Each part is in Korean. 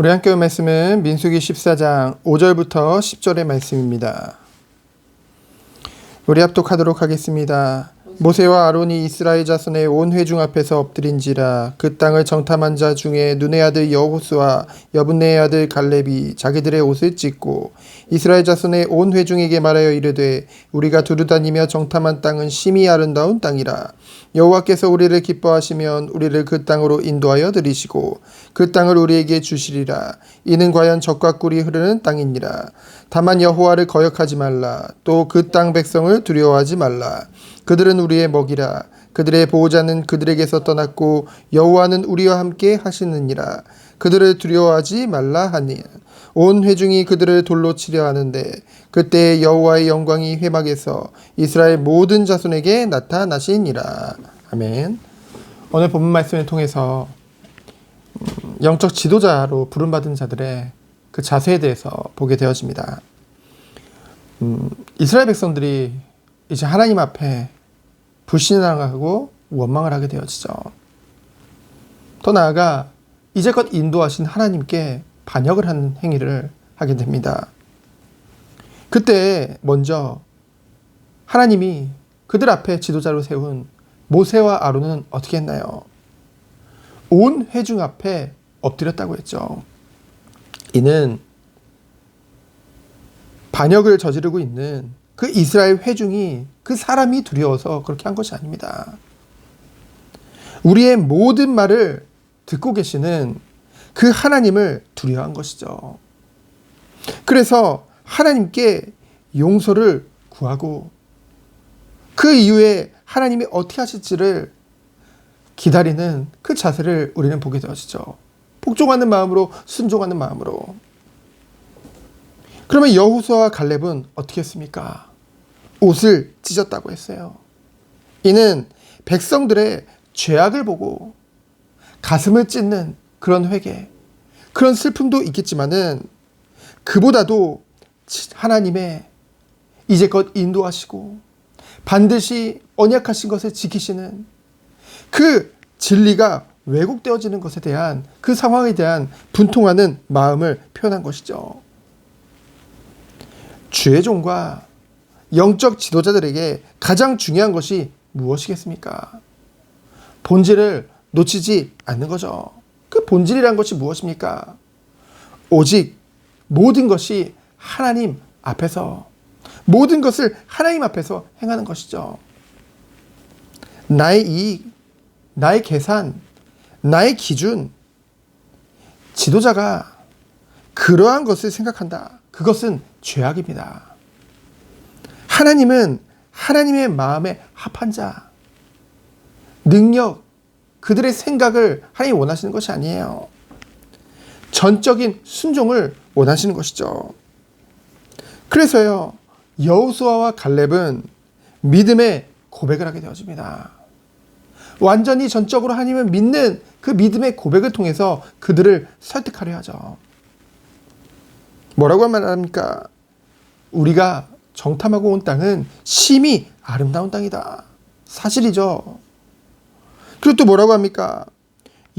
우리 함께 온 말씀은 민수기 14장 5절부터 10절의 말씀입니다. 우리 합독하도록 하겠습니다. 모세와 아론이 이스라엘 자손의 온 회중 앞에서 엎드린지라 그 땅을 정탐한 자 중에 눈의 아들 여호수와 여분네의 아들 갈렙이 자기들의 옷을 찢고 이스라엘 자손의 온 회중에게 말하여 이르되 우리가 두루다니며 정탐한 땅은 심히 아름다운 땅이라. 여호와께서 우리를 기뻐하시면 우리를 그 땅으로 인도하여 들이시고 그 땅을 우리에게 주시리라. 이는 과연 적과 꿀이 흐르는 땅이니라. 다만 여호와를 거역하지 말라. 또 그 땅 백성을 두려워하지 말라 그들은 우리의 먹이라. 그들의 보호자는 그들에게서 떠났고 여호와는 우리와 함께 하시느니라. 그들을 두려워하지 말라 하니 온 회중이 그들을 돌로 치려 하는데 그때 여호와의 영광이 회막에서 이스라엘 모든 자손에게 나타나시니라. 아멘. 오늘 본문 말씀을 통해서 음, 영적 지도자로 부름받은 자들의 그 자세에 대해서 보게 되어집니다. 음, 이스라엘 백성들이 이제 하나님 앞에 불신하고 원망을 하게 되어지죠. 더 나아가 이제껏 인도하신 하나님께 반역을 하는 행위를 하게 됩니다. 그때 먼저 하나님이 그들 앞에 지도자로 세운 모세와 아론은 어떻게 했나요? 온 회중 앞에 엎드렸다고 했죠. 이는 반역을 저지르고 있는 그 이스라엘 회중이 그 사람이 두려워서 그렇게 한 것이 아닙니다. 우리의 모든 말을 듣고 계시는 그 하나님을 두려워한 것이죠. 그래서 하나님께 용서를 구하고 그 이후에 하나님이 어떻게 하실지를 기다리는 그 자세를 우리는 보게 되어지죠. 복종하는 마음으로 순종하는 마음으로. 그러면 여호수아와 갈렙은 어떻게 했습니까? 옷을 찢었다고 했어요. 이는 백성들의 죄악을 보고 가슴을 찢는 그런 회개, 그런 슬픔도 있겠지만은 그보다도 하나님의 이제껏 인도하시고 반드시 언약하신 것을 지키시는 그 진리가 왜곡되어지는 것에 대한 그 상황에 대한 분통하는 마음을 표현한 것이죠. 주의 종과 영적 지도자들에게 가장 중요한 것이 무엇이겠습니까? 본질을 놓치지 않는 거죠. 그 본질이란 것이 무엇입니까? 오직 모든 것이 하나님 앞에서 모든 것을 하나님 앞에서 행하는 것이죠. 나의 이익, 나의 계산, 나의 기준, 지도자가 그러한 것을 생각한다. 그것은 죄악입니다. 하나님은 하나님의 마음에 합한 자, 능력, 그들의 생각을 하나님 원하시는 것이 아니에요. 전적인 순종을 원하시는 것이죠. 그래서요, 여우수아와 갈렙은 믿음의 고백을 하게 되어집니다. 완전히 전적으로 하나님을 믿는 그 믿음의 고백을 통해서 그들을 설득하려 하죠. 뭐라고 말합니까? 우리가 정탐하고 온 땅은 심히 아름다운 땅이다. 사실이죠. 그리고 또 뭐라고 합니까?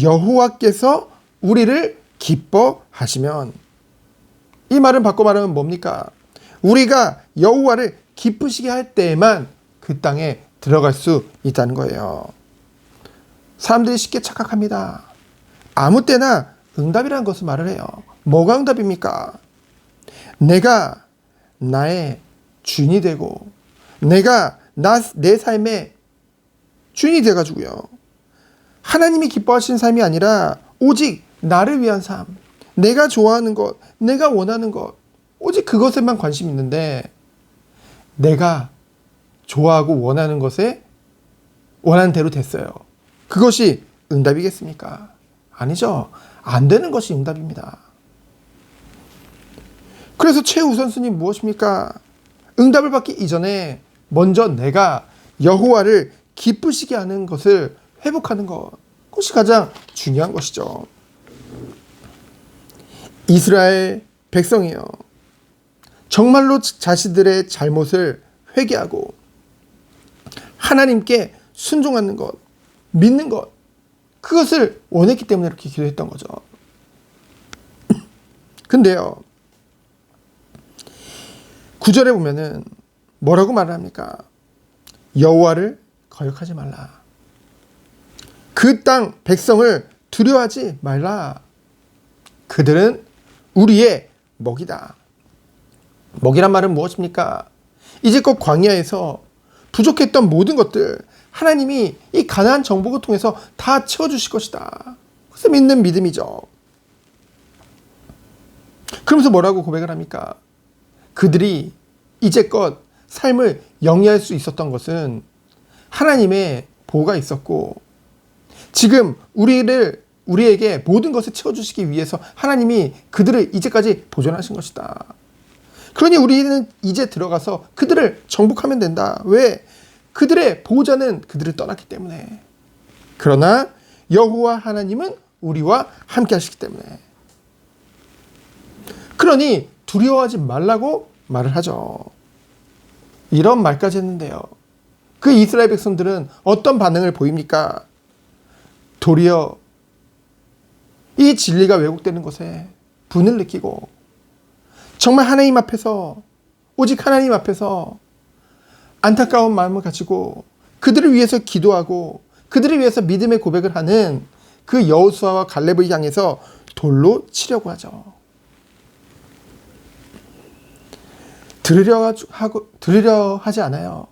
여호와께서 우리를 기뻐하시면 이 말은 바꿔 말하면 뭡니까? 우리가 여호와를 기쁘시게 할 때에만 그 땅에 들어갈 수 있다는 거예요. 사람들이 쉽게 착각합니다. 아무 때나 응답이라는 것을 말을 해요. 뭐가 응답입니까? 내가 나의 주인이 되고 내가 나, 내 삶의 주인이 돼 가지고요. 하나님이 기뻐하시는 삶이 아니라 오직 나를 위한 삶, 내가 좋아하는 것, 내가 원하는 것, 오직 그것에만 관심 있는데 내가 좋아하고 원하는 것에 원하는 대로 됐어요. 그것이 응답이겠습니까? 아니죠. 안 되는 것이 응답입니다. 그래서 최우선순위 무엇입니까? 응답을 받기 이전에 먼저 내가 여호와를 기쁘시게 하는 것을 회복하는 것. 그것이 가장 중요한 것이죠. 이스라엘 백성이요. 정말로 자신들의 잘못을 회개하고 하나님께 순종하는 것, 믿는 것, 그것을 원했기 때문에 이렇게 기도했던 거죠. 근데요. 구절에 보면은 뭐라고 말을 합니까? 여호와를 거역하지 말라. 그 땅 백성을 두려워하지 말라. 그들은 우리의 먹이다. 먹이란 말은 무엇입니까? 이제껏 광야에서 부족했던 모든 것들 하나님이 이 가나안 정복을 통해서 다 채워주실 것이다. 그래서 믿는 믿음이죠. 그러면서 뭐라고 고백을 합니까? 그들이 이제껏 삶을 영위할 수 있었던 것은 하나님의 보호가 있었고 지금 우리를 우리에게 모든 것을 채워주시기 위해서 하나님이 그들을 이제까지 보존하신 것이다. 그러니 우리는 이제 들어가서 그들을 정복하면 된다. 왜? 그들의 보호자는 그들을 떠났기 때문에. 그러나 여호와 하나님은 우리와 함께 하시기 때문에. 그러니 두려워하지 말라고 말을 하죠. 이런 말까지 했는데요. 그 이스라엘 백성들은 어떤 반응을 보입니까? 도리어 이 진리가 왜곡되는 것에 분을 느끼고 정말 하나님 앞에서 오직 하나님 앞에서 안타까운 마음을 가지고 그들을 위해서 기도하고 그들을 위해서 믿음의 고백을 하는 그 여호수아와 갈렙을 향해서 돌로 치려고 하죠. 들으려 하고 들으려 하지 않아요.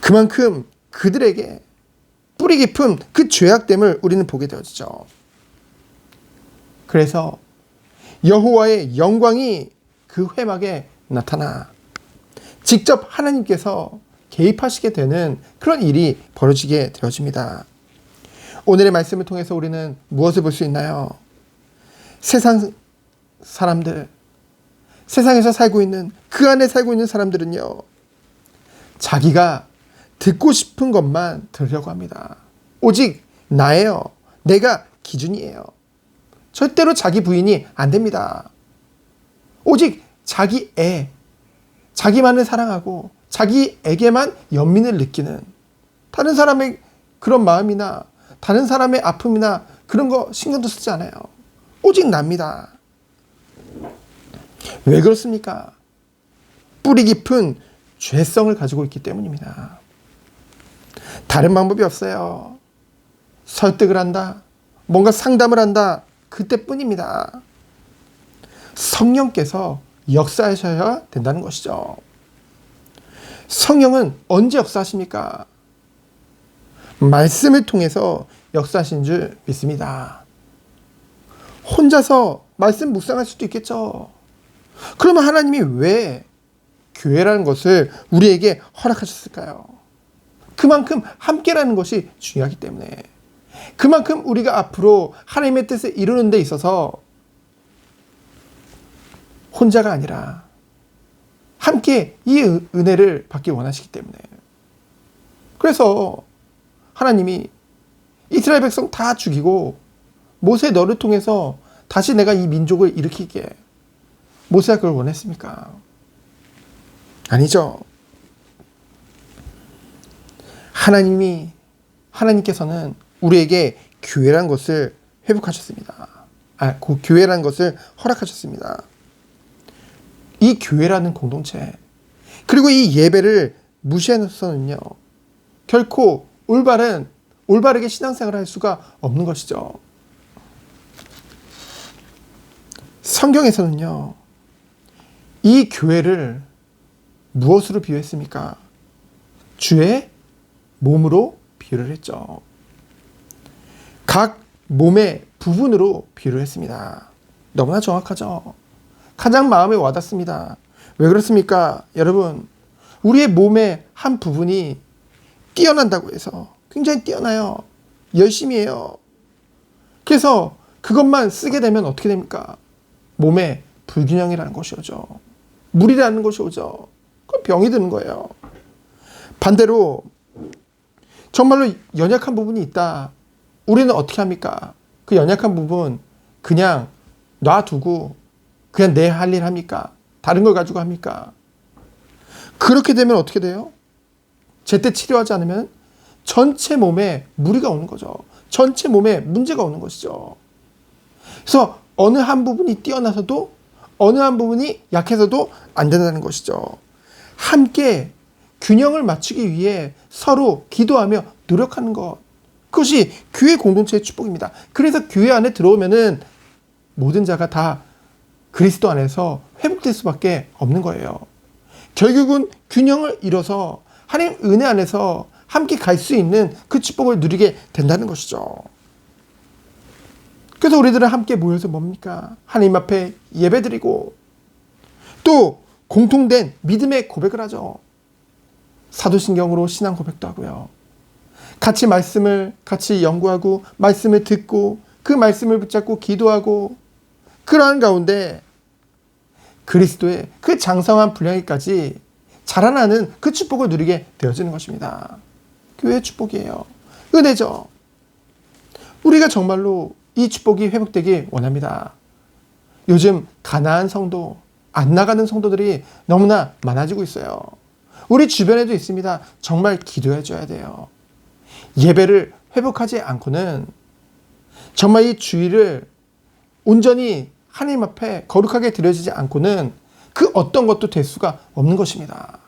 그만큼 그들에게 뿌리 깊은 그 죄악됨을 우리는 보게 되어지죠. 그래서 여호와의 영광이 그 회막에 나타나 직접 하나님께서 개입하시게 되는 그런 일이 벌어지게 되어집니다. 오늘의 말씀을 통해서 우리는 무엇을 볼 수 있나요? 세상 사람들, 세상에서 살고 있는 그 안에 살고 있는 사람들은요, 자기가 듣고 싶은 것만 들으려고 합니다. 오직 나예요. 내가 기준이에요. 절대로 자기 부인이 안 됩니다. 오직 자기 애, 자기만을 사랑하고 자기에게만 연민을 느끼는 다른 사람의 그런 마음이나 다른 사람의 아픔이나 그런 거 신경도 쓰지 않아요. 오직 납니다. 왜 그렇습니까? 뿌리 깊은 죄성을 가지고 있기 때문입니다. 다른 방법이 없어요. 설득을 한다. 뭔가 상담을 한다. 그때뿐입니다. 성령께서 역사하셔야 된다는 것이죠. 성령은 언제 역사하십니까? 말씀을 통해서 역사하신 줄 믿습니다. 혼자서 말씀 묵상할 수도 있겠죠. 그러면 하나님이 왜 교회라는 것을 우리에게 허락하셨을까요? 그만큼 함께라는 것이 중요하기 때문에 그만큼 우리가 앞으로 하나님의 뜻을 이루는 데 있어서 혼자가 아니라 함께 이 은혜를 받기 원하시기 때문에 그래서 하나님이 이스라엘 백성 다 죽이고 모세 너를 통해서 다시 내가 이 민족을 일으키게 모세가 그걸 원했습니까? 아니죠. 하나님이 하나님께서는 우리에게 교회란 것을 회복하셨습니다. 아, 그 교회란 것을 허락하셨습니다. 이 교회라는 공동체 그리고 이 예배를 무시해서는요 결코 올바른 올바르게 신앙생활을 할 수가 없는 것이죠. 성경에서는요 이 교회를 무엇으로 비유했습니까? 주의 몸으로 비유를 했죠. 각 몸의 부분으로 비유를 했습니다. 너무나 정확하죠. 가장 마음에 와닿습니다. 왜 그렇습니까? 여러분, 우리의 몸의 한 부분이 뛰어난다고 해서 굉장히 뛰어나요. 열심히 해요. 그래서 그것만 쓰게 되면 어떻게 됩니까? 몸에 불균형이라는 것이 오죠. 물이라는 것이 오죠. 그럼 병이 드는 거예요. 반대로 정말로 연약한 부분이 있다. 우리는 어떻게 합니까? 그 연약한 부분 그냥 놔두고 그냥 내 할 일 합니까? 다른 걸 가지고 합니까? 그렇게 되면 어떻게 돼요? 제때 치료하지 않으면 전체 몸에 무리가 오는 거죠. 전체 몸에 문제가 오는 것이죠. 그래서 어느 한 부분이 뛰어나서도 어느 한 부분이 약해서도 안 된다는 것이죠. 함께 균형을 맞추기 위해 서로 기도하며 노력하는 것. 그것이 교회 공동체의 축복입니다. 그래서 교회 안에 들어오면은 모든 자가 다 그리스도 안에서 회복될 수밖에 없는 거예요. 결국은 균형을 이뤄서 하나님 은혜 안에서 함께 갈 수 있는 그 축복을 누리게 된다는 것이죠. 그래서 우리들은 함께 모여서 뭡니까? 하나님 앞에 예배드리고 또 공통된 믿음의 고백을 하죠. 사도신경으로 신앙 고백도 하고요. 같이 말씀을 같이 연구하고 말씀을 듣고 그 말씀을 붙잡고 기도하고 그러한 가운데 그리스도의 그 장성한 분량이까지 자라나는 그 축복을 누리게 되어지는 것입니다. 교회의 축복이에요. 은혜죠. 우리가 정말로 이 축복이 회복되기 원합니다. 요즘 가나안 성도, 안 나가는 성도들이 너무나 많아지고 있어요. 우리 주변에도 있습니다. 정말 기도해 줘야 돼요. 예배를 회복하지 않고는 정말 이 주의를 온전히 하나님 앞에 거룩하게 드려지지 않고는 그 어떤 것도 될 수가 없는 것입니다.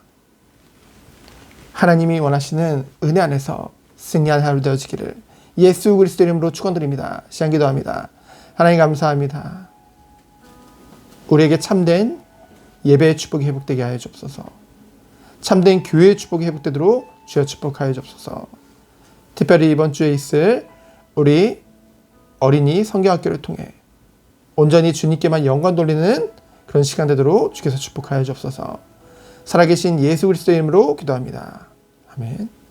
하나님이 원하시는 은혜 안에서 승리한 하루 되어지기를 예수 그리스도 이름으로 축원드립니다. 시간 기도합니다. 하나님 감사합니다. 우리에게 참된 예배의 축복이 회복되게 하여 주옵소서. 참된 교회의 축복이 회복되도록 주여 축복하여 주옵소서. 특별히 이번 주에 있을 우리 어린이 성경학교를 통해 온전히 주님께만 영광 돌리는 그런 시간 되도록 주께서 축복하여 주옵소서. 살아계신 예수 그리스도 이름으로 기도합니다. 아멘.